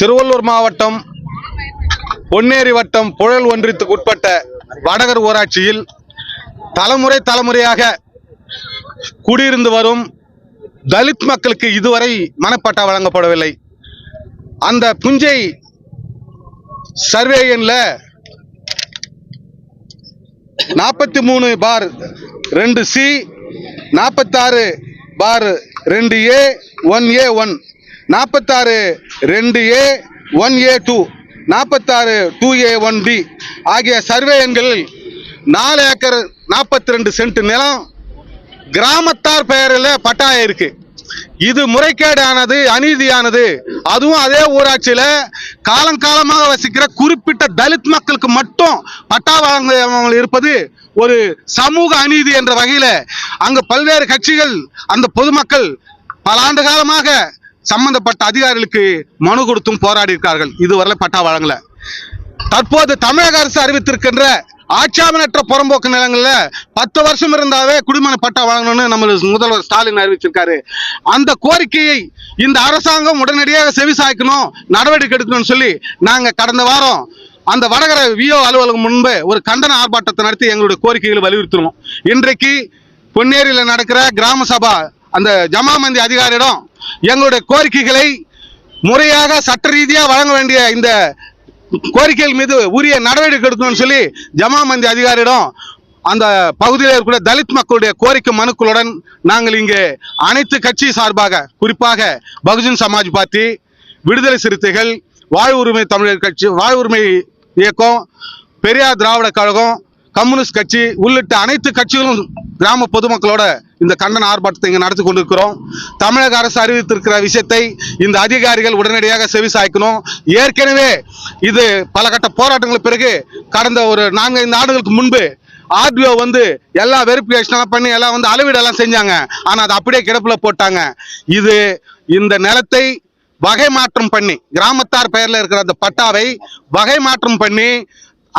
திருவள்ளூர் மாவட்டம் பொன்னேரி வட்டம் புழல் ஒன்றியத்துக்கு உட்பட்ட வடகர் ஊராட்சியில் தலைமுறை தலைமுறையாக குடியிருந்து வரும் தலித் மக்களுக்கு இதுவரை மனப்பட்டா வழங்கப்படவில்லை. அந்த புஞ்சை சர்வே எண்ணில் நாற்பத்தி மூணு பார் ரெண்டு சி நாற்பத்தாறு பார் ரெண்டு ஏ ஒன் ஏ ஒன். நாற்பத்தாறு ரெண்டு ஏ ஒன் ஏ டூ. நாற்பத்தாறு டூ ஏ ஒன் பி. ஆகிய சர்வே எண்களில் நாலு ஏக்கர் நாற்பத்தி ரெண்டு சென்ட் நிலம் கிராமத்தார் பெயரில் பட்டாயம் இருக்கு. இது முறைகேடானது அநீதியானது. அதுவும் அதே ஊராட்சியில காலங்காலமாக வசிக்கிற குறிப்பிட்ட தலித் மக்களுக்கு மட்டும் பட்டா வழங்காமல் இருப்பது ஒரு சமூக அநீதி என்ற வகையில அங்கு பல்வேறு கட்சிகள் அந்த பொதுமக்கள் பல ஆண்டு காலமாக சம்பந்தப்பட்ட அதிகாரிகளுக்கு மனு கொடுத்தும் போராடி இருக்கார்கள். இதுவரை பட்டா வழங்கல. தற்போது தமிழக அரசு அறிவித்திருக்கின்ற ஆட்சாமனற்ற புறம்போக்கு நிலங்களில் பத்து வருஷம் இருந்தாவே குடிமன பட்டா வாங்கணும்னு நம்ம முதல்வர் ஸ்டாலின் அறிவிச்சிருக்காரு. அந்த கோரிக்கையை இந்த அரசாங்கம் உடனடியாக செவிசாய்க்கணும் நடவடிக்கை எடுக்கணும்னு சொல்லி நாங்கள் கடந்த வாரம் அந்த வடகர விஓ அலுவலகம் முன்பு ஒரு கண்டன ஆர்ப்பாட்டத்தை நடத்தி எங்களுடைய கோரிக்கைகளை வலியுறுத்தினோம். இன்றைக்கு பொன்னேரியில் நடக்கிற கிராம சபா அந்த ஜமாமந்தி அதிகாரியிடம் எங்களுடைய கோரிக்கைகளை முறையாக சட்ட ரீதியாக வழங்க வேண்டிய இந்த கோரிக்கைகள் மீது உரிய நடவடிக்கை எடுக்கணும்னு சொல்லி ஜமா மந்தி அதிகாரியிடம் அந்த பகுதியில் இருக்கிற தலித் மக்களுடைய கோரிக்கை மனுக்களுடன் நாங்கள் இங்கே அனைத்து கட்சி சார்பாக குறிப்பாக பகுஜன் சமாஜ் பார்ட்டி விடுதலை சிறுத்தைகள் வாழ் உரிமை தமிழர் கட்சி வாழ் உரிமை இயக்கம் பெரியார் திராவிட கழகம் கம்யூனிஸ்ட் கட்சி உள்ளிட்ட அனைத்து கட்சிகளும் கிராம பொதுமக்களோட இந்த கண்டன ஆர்ப்பாட்டத்தை இங்கே நடத்தி கொண்டிருக்கிறோம். தமிழக அரசு அறிவித்திருக்கிற விஷயத்தை இந்த அதிகாரிகள் உடனடியாக செவிசாய்க்கணும் ஏற்கனவே இது பல கட்ட போராட்டங்களுக்கு பிறகு கடந்த ஒரு நான்கைந்து ஆண்டுகளுக்கு முன்பு ஆர்டிஓ வந்து எல்லா வெரிஃபிகேஷன் பண்ணி எல்லாம் வந்து அளவீடெல்லாம் செஞ்சாங்க. ஆனால் அது அப்படியே கிடப்பில் போட்டாங்க. இது இந்த நிலத்தை வகை மாற்றம் பண்ணி கிராமத்தார் பெயரில் இருக்கிற அந்த பட்டாவை வகை மாற்றம் பண்ணி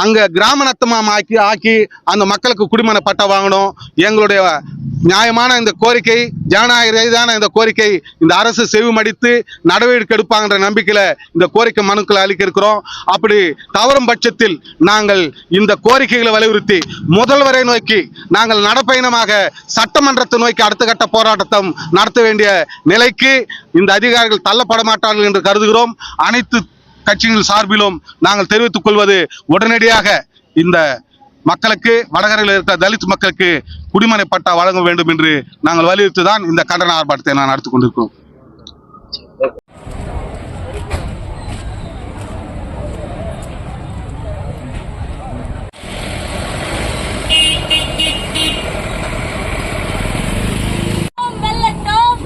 அங்கே கிராம நத்தமாக ஆக்கி ஆக்கி அந்த மக்களுக்கு குடிமன பட்டா வாங்கணும். எங்களுடைய நியாயமான இந்த கோரிக்கை ஜனநாயக ரீதியான இந்த கோரிக்கை இந்த அரசு செவிமடித்து நடவடிக்கை எடுப்பாங்கன்ற நம்பிக்கையில் இந்த கோரிக்கை மனுக்களை அளிக்க இருக்கிறோம் அப்படி தவறும் பட்சத்தில் நாங்கள் இந்த கோரிக்கைகளை வலியுறுத்தி முதல்வரை நோக்கி நாங்கள் நடப்பயணமாக சட்டமன்றத்தை நோக்கி அடுத்த கட்ட போராட்டத்தை நடத்த வேண்டிய நிலைக்கு இந்த அதிகாரிகள் தள்ளப்பட மாட்டார்கள் என்று கருதுகிறோம். அனைத்து கட்சிகள் சார்பிலும் நாங்கள் தெரிவித்துக் கொள்வது உடனடியாக இந்த மக்களுக்கு வடகரையில் இருக்கிற தலித் மக்களுக்கு குடிமனை பட்டா வழங்க வேண்டும் என்று நாங்கள் வலியுறுத்தி தான் இந்த கண்டன ஆர்ப்பாட்டத்தை நான் நடத்தி கொண்டிருக்கிறோம்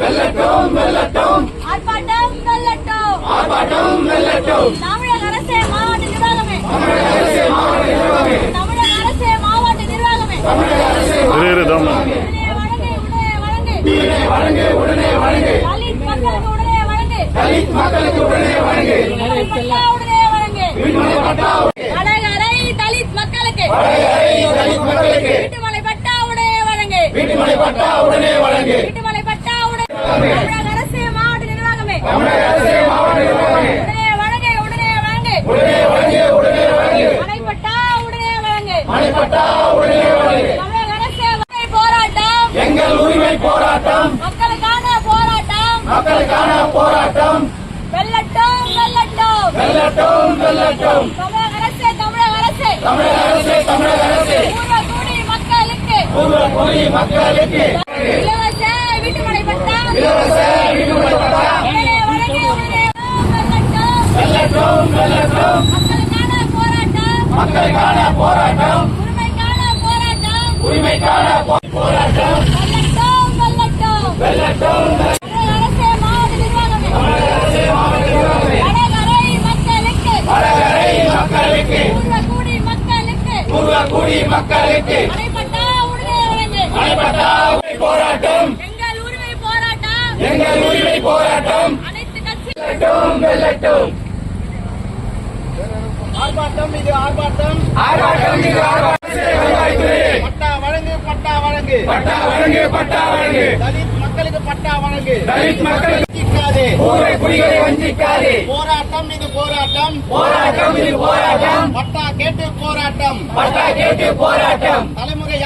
வெல்லட்டும் வெல்லட்டும் வெல்லட்டும் ஆர்ப்பாட்டம் வெல்லட்டும் வெல்லட்டும் தமிழக அரசே மாவட்ட நிர்வாகமே. தமிழக அரசே மாவட்ட நிர்வாகமே. தமிழக அரசே மாவட்ட நிர்வாகமே தமிழக அரசே உடனே வழங்கு உடனே வழங்கு. உடனே வழங்கு உடனே வழங்கு. தலித் மக்களுக்கு உடனே வழங்கு. தலித் மக்களுக்கு உடனே வழங்கு பட்டா உடனே வழங்கு வடகரை தலித் மக்களுக்கு வடகரை தலித் மக்களுக்கு வீட்டுமலை பட்டா உடனே வழங்கு வீட்டுமலை பட்டா உடனே வழங்கு வீட்டுமலை பட்டா உடனே தமிழக அரசு மாவட்ட நிர்வாகமே தமிழக அரசு மாவட்ட நிர்வாகமே உடனே வழங்கு உடனே வழங்கு உடனே வழங்கு உடனே வழங்கு மனைப்பட்டா உடனே வழங்கு மனைப்பட்டா உடனே வழங்கு தமிழக அரசு உரிமை போராட்டம் எங்கள் உரிமை போராட்டம் மக்களுக்கான போராட்டம் மக்களுக்கான போராட்டம். வெல்லட்டும் வெல்லட்டும். வெல்லட்டும் வெல்லட்டும். தமிழக அரசு தமிழக அரசு. தமிழக அரசு தமிழக அரசு. பூர்வகுடி மக்களுக்கு. பூர்வ குடி மக்களுக்கு. இலவச வீட்டுமனை பட்டா இலவச விடுமுறை பட்டா உடனே வழங்கு உடனே வெல்லட்டும். வெல்லட்டும் வெல்லட்டும். மக்களுக்கான போராட்டம். மக்களுக்கான போராட்டம். உரிமைக்கான போராட்டம். உரிமைக்கான போராட்டம். வெல்லட்டும். வெல்லட்டும் வெல்லட்டும். உரிமை போராட்டம். எங்கள் உரிமை போராட்டம். எங்கள் உரிமை போராட்டம். அனைத்து கட்சி வெல்லட்டும் வெல்லட்டும். ஆர்ப்பாட்டம் இது ஆர்ப்பாட்டம். ஆர்ப்பாட்டம் இது ஆர்ப்பாட்டம். பட்டா வழங்கு பட்டா வழங்கு. பட்டா வழங்கு பட்டா வழங்கு தலித் மக்களுக்கு மக்களுக்கு பட்டா வழங்கு தலித் மக்களுக்கு வஞ்சிக்காதே. பூர்வ குடிகளை வஞ்சிக்காதே. போராட்டம் இது போராட்டம். போராட்டம் இது போராட்டம். பட்டா கேட்டு போராட்டம். பட்டா கேட்டு போராட்டம். தலைமுறை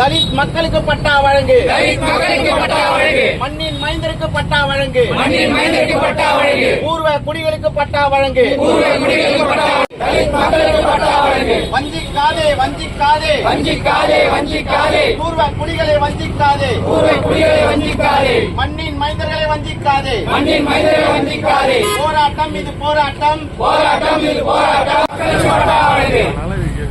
தலித் மக்களுக்கு பட்டா வழங்கு. தலித் மக்களுக்கு பட்டா வழங்கு. மண்ணின் மைந்தருக்கு பட்டா வழங்கு. மண்ணின் மைந்தருக்கு பட்டா வழங்கு. பூர்வ குடிகளுக்கு பட்டா வழங்கு. பூர்வ குடிகளுக்கு பட்டா. தலித் மக்களுக்கு பட்டா வஞ்சிக்காதே வஞ்சிக்காதே. வஞ்சிக்காதே வஞ்சிக்காதே. பூர்வ குடிகளை வஞ்சிக்காதே. பூர்வ குடிகளை வஞ்சிக்காதே. மண்ணின் மைந்தர்களை வஞ்சிக்காதே. மண்ணின் மைந்தரை வஞ்சிக்காதே. போராட்டம் இது போராட்டம். போராட்டம் இது போராட்டம். வழங்கு